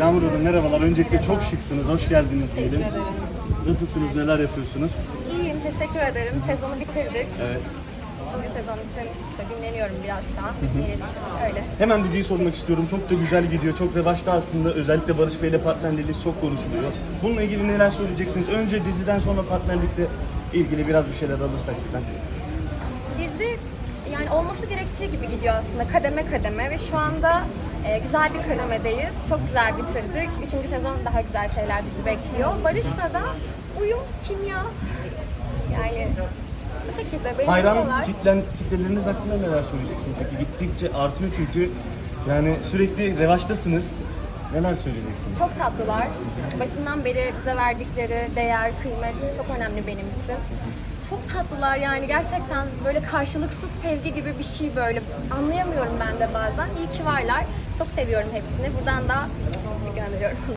Yağmur Hanım merhabalar. Öncelikle çok şıksınız. Hoş geldiniz Teşekkür diyelim. ederim. Nasılsınız? Neler yapıyorsunuz? İyiyim, teşekkür ederim. Sezonu bitirdik. Evet. Çünkü sezon için işte dinleniyorum biraz şu an. Yeni öyle. Hemen diziyi sormak istiyorum. Çok da güzel gidiyor. Çok revaçta aslında. Özellikle Barış Bey'le partnerliğiniz çok konuşuluyor. Bununla ilgili neler söyleyeceksiniz? Önce diziden sonra partnerlikle ilgili biraz bir şeyler alırsak sizden. Dizi yani olması gerektiği gibi gidiyor aslında kademe kademe ve şu anda e, güzel bir kademedeyiz. Çok güzel bitirdik. Üçüncü sezon daha güzel şeyler bizi bekliyor. Barış'la da uyum, kimya yani bu şekilde Hayran benziyorlar. kitlen, kitleleriniz hakkında neler söyleyeceksiniz? Peki gittikçe artıyor çünkü yani sürekli revaçtasınız. Neler söyleyeceksiniz? Çok tatlılar. Başından beri bize verdikleri değer, kıymet çok önemli benim için. Çok tatlılar yani gerçekten böyle karşılıksız sevgi gibi bir şey böyle anlayamıyorum ben de bazen. İyi ki varlar. Çok seviyorum hepsini. Buradan da gönderiyorum.